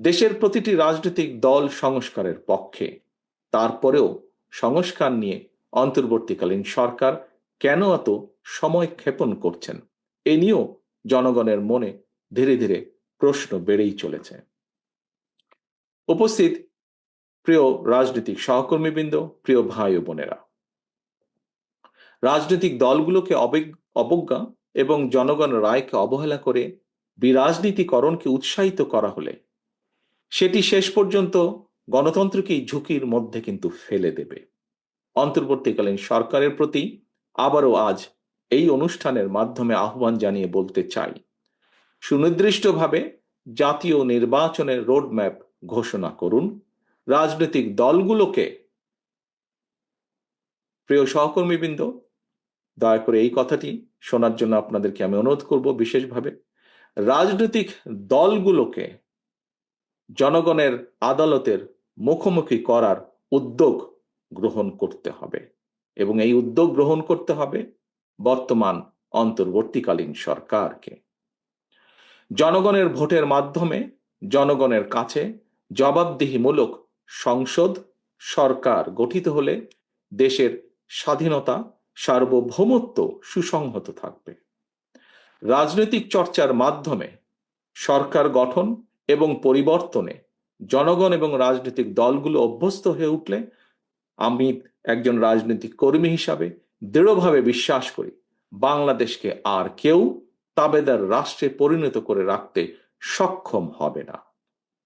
দেশের প্রতিটি রাজনৈতিক দল সংস্কারের পক্ষে। তারপরেও সংস্কার নিয়ে অন্তর্বর্তীকালীন সরকার কেন এত সময় ক্ষেপণ করছেন, এ নিয়েও জনগণের মনে ধীরে ধীরে প্রশ্ন বেড়েই চলেছে। উপস্থিত প্রিয় রাজনৈতিক সহকর্মীবৃন্দ, প্রিয় ভাই ও বোনেরা, রাজনৈতিক দলগুলোকে অবজ্ঞা এবং জনগণ রায়কে অবহেলা করে বিরাজনীতিকরণকে উৎসাহিত করা হলে সেটি শেষ পর্যন্ত গণতন্ত্রকেই ঝুঁকির মধ্যে কিন্তু ফেলে দেবে। অন্তর্বর্তীকালীন সরকারের প্রতি আবারও আজ এই অনুষ্ঠানের মাধ্যমে আহ্বান জানিয়ে বলতে চাই। সুনির্দিষ্টভাবে জাতীয় নির্বাচনের রোডম্যাপ ঘোষণা করুন। রাজনৈতিক দলগুলোকে প্রিয় সহকর্মীবৃন্দ, দয়া করে এই কথাটি শোনার জন্য আপনাদেরকে আমি অনুরোধ করব বিশেষভাবে। রাজনৈতিক দলগুলোকে জনগণের আদালতের মুখোমুখি করার উদ্যোগ গ্রহণ করতে হবে এবং এই উদ্যোগ গ্রহণ করতে হবে বর্তমান অন্তর্বর্তীকালীন সরকারকে। জনগণের ভোটের মাধ্যমে জনগণের কাছে জবাবদিহিমূলক সংসদ সরকার গঠিত হলে দেশের স্বাধীনতা সার্বভৌমত্ব সুসংহত থাকবে। রাজনৈতিক চর্চার মাধ্যমে সরকার গঠন এবং পরিবর্তনে জনগণ এবং রাজনৈতিক দলগুলো অভ্যস্ত হয়ে উঠলে আমি একজন রাজনৈতিক কর্মী হিসাবে দৃঢ়ভাবে বিশ্বাস করি, বাংলাদেশকে আর কেউ তাবেদার রাষ্ট্রে পরিণত করে রাখতে সক্ষম হবে না।